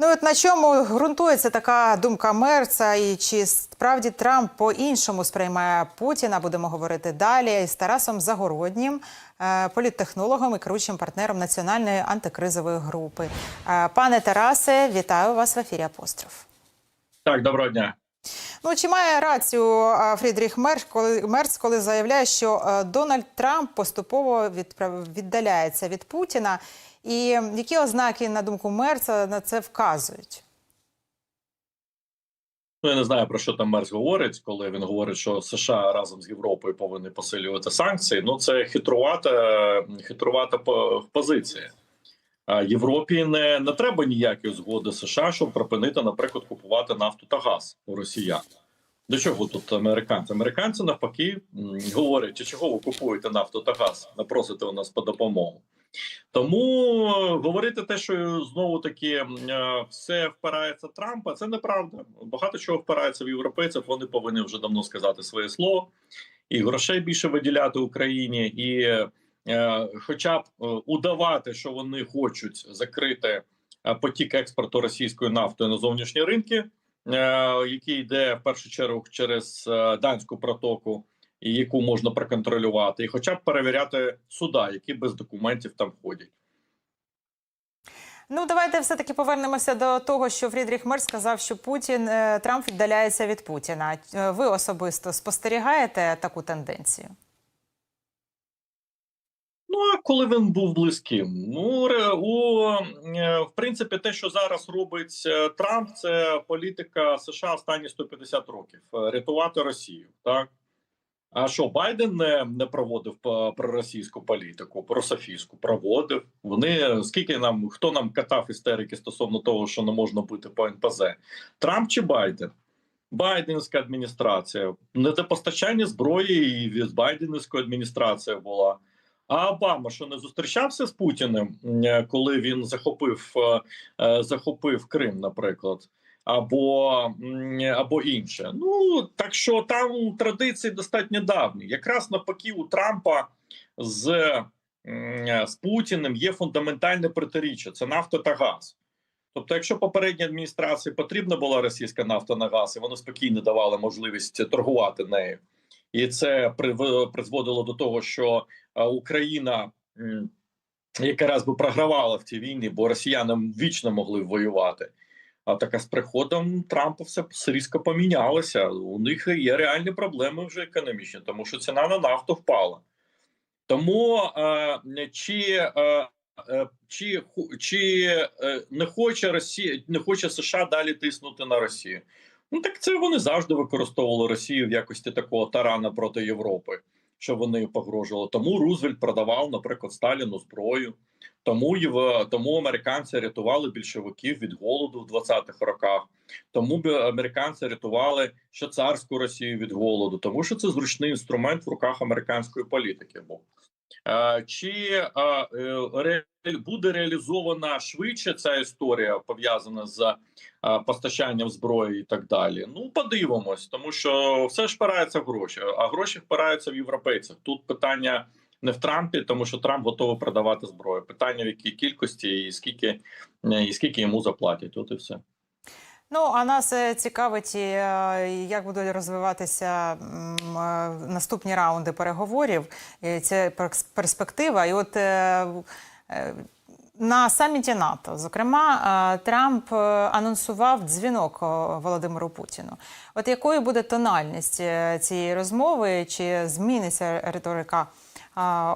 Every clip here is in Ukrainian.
Ну от на чому ґрунтується така думка Мерца, і чи справді Трамп по-іншому сприймає Путіна? Будемо говорити далі з Тарасом Загороднім, е, політтехнологом і керуючим партнером національної антикризової групи. Е, Пане Тарасе, вітаю вас в ефірі Апостроф. Так, доброго дня. Ну чи має рацію Фрідріх Мерц, коли Мерц, коли заявляє, що е, Дональд Трамп поступово віддаляється від Путіна? І які ознаки, на думку Мерца, на це вказують? Ну я не знаю про що там Мерц говорить, коли він говорить, що США разом з Європою повинні посилювати санкції. Ну це хитрувата, хитрувата по- позиція. А Європі не, не треба ніякої згоди США, щоб припинити, наприклад, купувати нафту та газ у росіян. До чого тут американці? Американці навпаки говорять, чого ви купуєте нафту та газ, не просите у нас по допомогу. Тому е, говорити те, що знову таки е, все впирається Трампа, це неправда. Багато чого впирається в європейців. Вони повинні вже давно сказати своє слово і грошей більше виділяти Україні, і е, хоча б е, удавати, що вони хочуть закрити е, потік експорту російської нафти на зовнішні ринки, е, який йде в першу чергу через е, данську протоку і яку можна проконтролювати, і хоча б перевіряти суда, які без документів там ходять. Ну, давайте все-таки повернемося до того, що Фрідріх Мерц сказав, що Путін е, Трамп віддаляється від Путіна. Е, Ви особисто спостерігаєте таку тенденцію? Ну коли він був близьким, ну у е, в принципі, те, що зараз робить е, Трамп, це політика США останні 150 років е, рятувати Росію, так. А що Байден не, не проводив проросійську політику, прософійську проводив. Вони скільки нам хто нам катав істерики стосовно того, що не можна бити по НПЗ? Трамп чи Байден? Байденська адміністрація, недопостачання зброї і від Байденської адміністрації була. А Обама що не зустрічався з Путіним, коли він захопив, е, е, захопив Крим, наприклад, або, або інше. Ну так що там традиції достатньо давні. Якраз навпаки, у Трампа з, з Путіним є фундаментальне протиріччя: це нафта та газ. Тобто, якщо попередній адміністрації потрібна була російська нафта на газ, і вони спокійно давали можливість торгувати нею, і це призводило до того, що е, Україна якраз би програвала в цій війні, бо росіяни вічно могли воювати. А така з приходом Трампа все різко помінялося. У них є реальні проблеми вже економічні, тому що ціна на нафту впала. Тому е, чи, е, е, чи, чи е, не хоче Росія, не хоче США далі тиснути на Росію? Ну так це вони завжди використовували Росію в якості такого тарана проти Європи, що вони погрожували. Тому Рузвельт продавав, наприклад, Сталіну зброю. Тому тому американці рятували більшовиків від голоду в 20-х роках. Тому б американці рятували ще царську Росію від голоду, тому що це зручний інструмент в руках американської політики. Був чи е, е, буде реалізована швидше ця історія пов'язана з е, постачанням зброї і так далі? Ну подивимось, тому що все ж впирається в гроші, а гроші впираються в європейців. Тут питання не в Трампі, тому що Трамп готовий продавати зброю. Питання в якій кількості і скільки е, і скільки йому заплатять. От і все. Ну, а нас е, цікавить, е, як будуть розвиватися е, наступні раунди переговорів. Це перспектива. І от на саміті НАТО, зокрема, Трамп анонсував дзвінок Володимиру Путіну. От якою буде тональність цієї розмови? Чи зміниться риторика?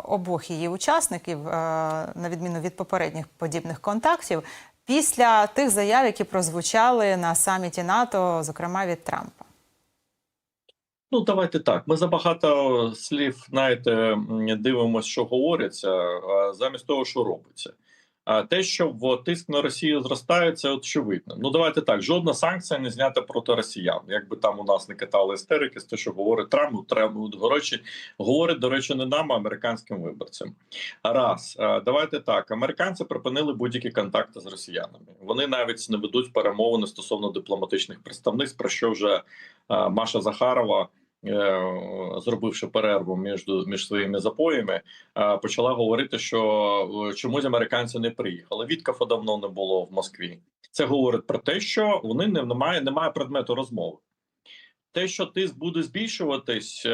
обох її учасників, на відміну від попередніх подібних контактів, після тих заяв, які прозвучали на саміті НАТО, зокрема від Трампа. Ну, давайте так. Ми забагато слів, знаєте, дивимося, що говориться, а замість того, що робиться. А те, що в тиск на Росію зростає, це очевидно. Ну давайте так. Жодна санкція не знята проти росіян. Якби там у нас не катали істерики, з те, що говорить Трамп, ну, Трамп речі, говорить, до речі, не нам, а американським виборцям. Раз давайте так. Американці припинили будь-які контакти з росіянами. Вони навіть не ведуть перемовини стосовно дипломатичних представництв, про що вже Маша Захарова. Е, Зробивши перерву між між своїми запоями, е, почала говорити, що е, чомусь американці не приїхали. Віткафа давно не було в Москві. Це говорить про те, що вони не немає, немає предмету розмови. Те, що тиск буде збільшуватись,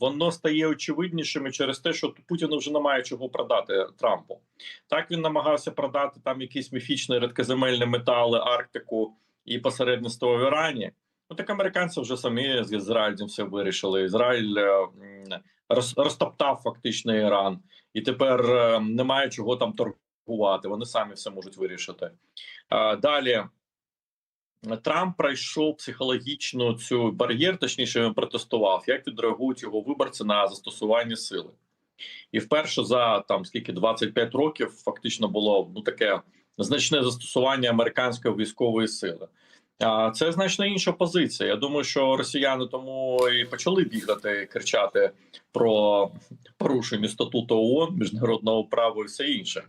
воно стає очевиднішим через те, що Путіну вже немає чого продати Трампу. Так він намагався продати там якісь міфічні рідкоземельні метали, Арктику і посередництво в Ірані. Ну так американці вже самі з Ізраїлем все вирішили. Ізраїль е, роз, розтоптав фактично Іран, і тепер е, немає чого там торгувати. Вони самі все можуть вирішити. Далі Трамп пройшов психологічну цю бар'єр, точніше він протестував. Як відреагують його виборці на застосування сили? І вперше за там скільки 25 років фактично було ну таке значне застосування американської військової сили. Це значно інша позиція. Я думаю, що росіяни тому і почали бігати, кричати про порушення статуту ООН, міжнародного права і все інше.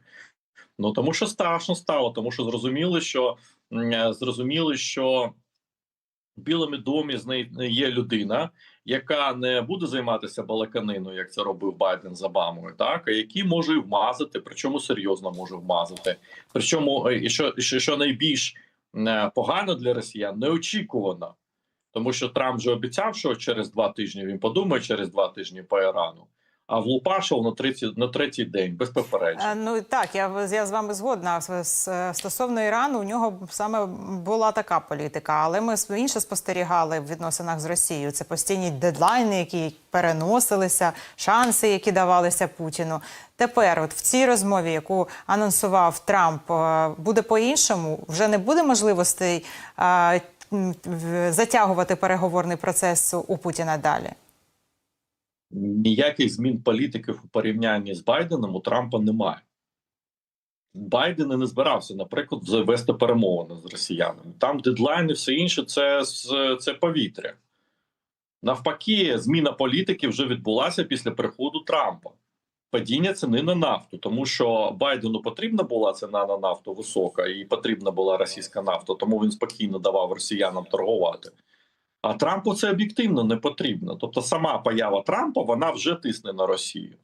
Ну тому що страшно стало, тому що зрозуміли, що зрозуміли, що в Білому домі є людина, яка не буде займатися балаканиною, як це робив Байден з Обамою, так а який може вмазати, причому серйозно може вмазати. Причому е, і що, що, найбільш погано для росіян, неочікувано, тому що Трамп вже обіцяв, що через два тижні він подумає через два тижні по Ірану. А влупашив на третій на третій день без попереджень. Е, Ну так, я, я з вами згодна. Стосовно Ірану, у нього саме була така політика, але ми інше спостерігали в відносинах з Росією. Це постійні дедлайни, які переносилися, шанси, які давалися Путіну. Тепер, от в цій розмові, яку анонсував Трамп, е, буде по-іншому. Вже не буде можливостей е, в- затягувати переговорний процес у Путіна далі. Ніяких змін політиків у порівнянні з Байденом у Трампа немає. Байден і не збирався, наприклад, завести перемовини з росіянами. Там дедлайн і все інше це, це повітря. Навпаки, зміна політики вже відбулася після приходу Трампа. Падіння ціни на нафту, тому що Байдену потрібна була ціна на нафту висока, і потрібна була російська нафта, тому він спокійно давав росіянам торгувати. А Трампу це об'єктивно не потрібно. Тобто, сама поява Трампа вона вже тисне на Росію.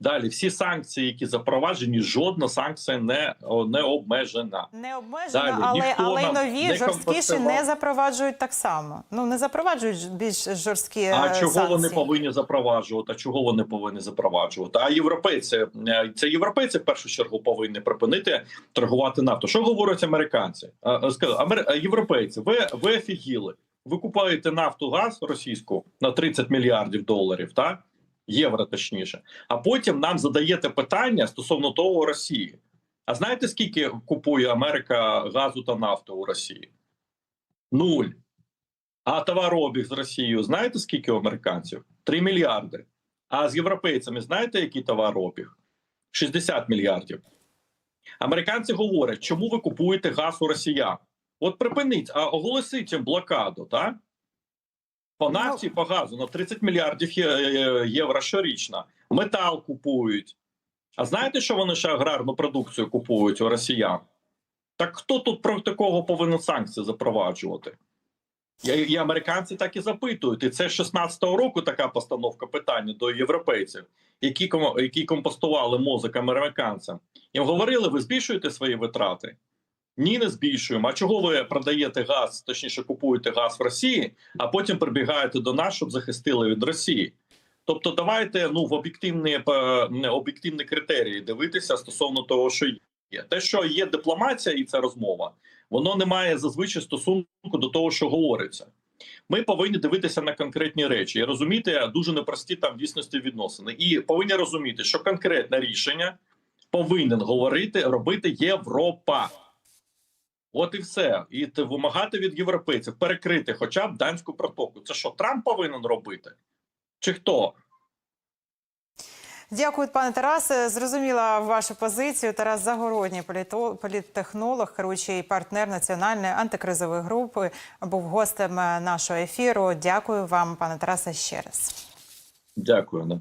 Далі, всі санкції, які запроваджені, жодна санкція не, не обмежена. Не обмежено, Далі, але, але й нові не жорсткіші не запроваджують так само. Ну не запроваджують більш жорсткі А е, чого вони повинні запроваджувати? А чого вони повинні запроваджувати? А європейці е, це європейці в першу чергу повинні припинити торгувати нафту. Що говорять американці? А, скажу, європейці, ви, ви офігіли. Ви купуєте нафту газ російську на 30 мільярдів доларів, так? Євро точніше. А потім нам задаєте питання стосовно того Росії. А знаєте, скільки купує Америка газу та нафти у Росії? Нуль. А товарообіг з Росією знаєте скільки у американців? 3 мільярди. А з європейцями знаєте, який товарообіг? 60 мільярдів. Американці говорять, чому ви купуєте газ у росіян? От припиніть, а оголосіть блокаду, так? По нафті, по газу на 30 мільярдів е, євро щорічно. Метал купують. А знаєте, що вони ще аграрну продукцію купують у росіян? Так хто тут проти кого повинен санкції запроваджувати? І, і американці так і запитують. І це з 16-го року така постановка питання до європейців, які які компостували мозок американцям. Їм говорили, ви збільшуєте свої витрати? Ні, не збільшуємо. А чого ви продаєте газ, точніше купуєте газ в Росії, а потім прибігаєте до нас, щоб захистили від Росії? Тобто, давайте ну в об'єктивні е, об'єктивні критерії дивитися стосовно того, що є. Те, що є дипломатія і ця розмова, воно не має зазвичай стосунку до того, що говориться. Ми повинні дивитися на конкретні речі і розуміти дуже непрості там дійсності відносини. І повинні розуміти, що конкретне рішення повинен говорити робити Європа. От і все. І вимагати від європейців перекрити хоча б данську протоку. Це що Трамп повинен робити? Чи хто? Дякую, пане Тарасе. Зрозуміла вашу позицію. Тарас Загородній, політтехнолог, керуючий партнер національної антикризової групи, був гостем нашого ефіру. Дякую вам, пане Тарасе, ще раз. Дякую.